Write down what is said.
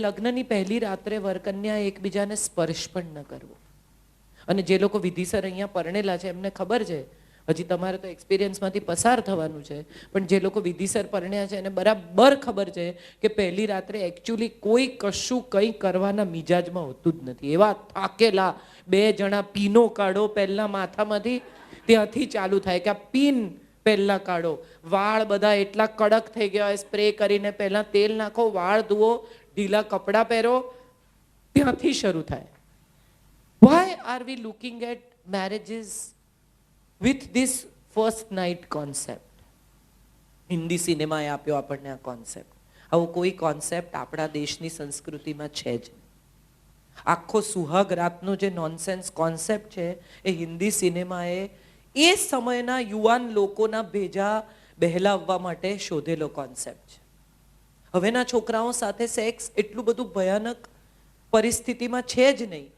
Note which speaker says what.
Speaker 1: લગ્નની પહેલી રાત્રે વરકન્યા એકબીજાને સ્પર્શ પણ ન કરવો. અને જે લોકો વિધિસર અહીંયા પરણેલા છે, એમને ખબર છે, હજી તમારે તો એક્સપિરિયન્સમાંથી પસાર થવાનું છે, પણ જે લોકો વિધિસર પરણ્યા છે, એને બરાબર ખબર છે કે પહેલી રાત્રે એકચ્યુઅલી કોઈ કશું કંઈ કરવાના મિજાજમાં હોતું જ નથી. એવા થાકેલા બે જણા પીનો કાઢો પહેલાં માથામાંથી, ત્યાંથી ચાલુ થાય કે આ પીન પહેલાં કાઢો. વાળ બધા એટલા કડક થઈ ગયા હોય, સ્પ્રે કરીને પહેલાં તેલ નાખો, વાળ ધુઓ ઢીલા કપડાં પહેરો, ત્યાંથી શરૂ થાય. Why are we looking at marriages with this first night concept Hindi સિનેમાએ આપ્યો આપણને આ કોન્સેપ્ટ આવો કોઈ કોન્સેપ્ટ આપણા દેશની સંસ્કૃતિમાં છે જ આખો સુહાગ રાતનો જે નોનસેન્સ કોન્સેપ્ટ છે, એ હિન્દી સિનેમાએ એ સમયના યુવાન લોકોના ભેજા બહેલાવવા માટે શોધેલો કોન્સેપ્ટ છે. હવેના છોકરાઓ સાથે સેક્સ એટલું બધું ભયાનક પરિસ્થિતિમાં છે જ નહીં.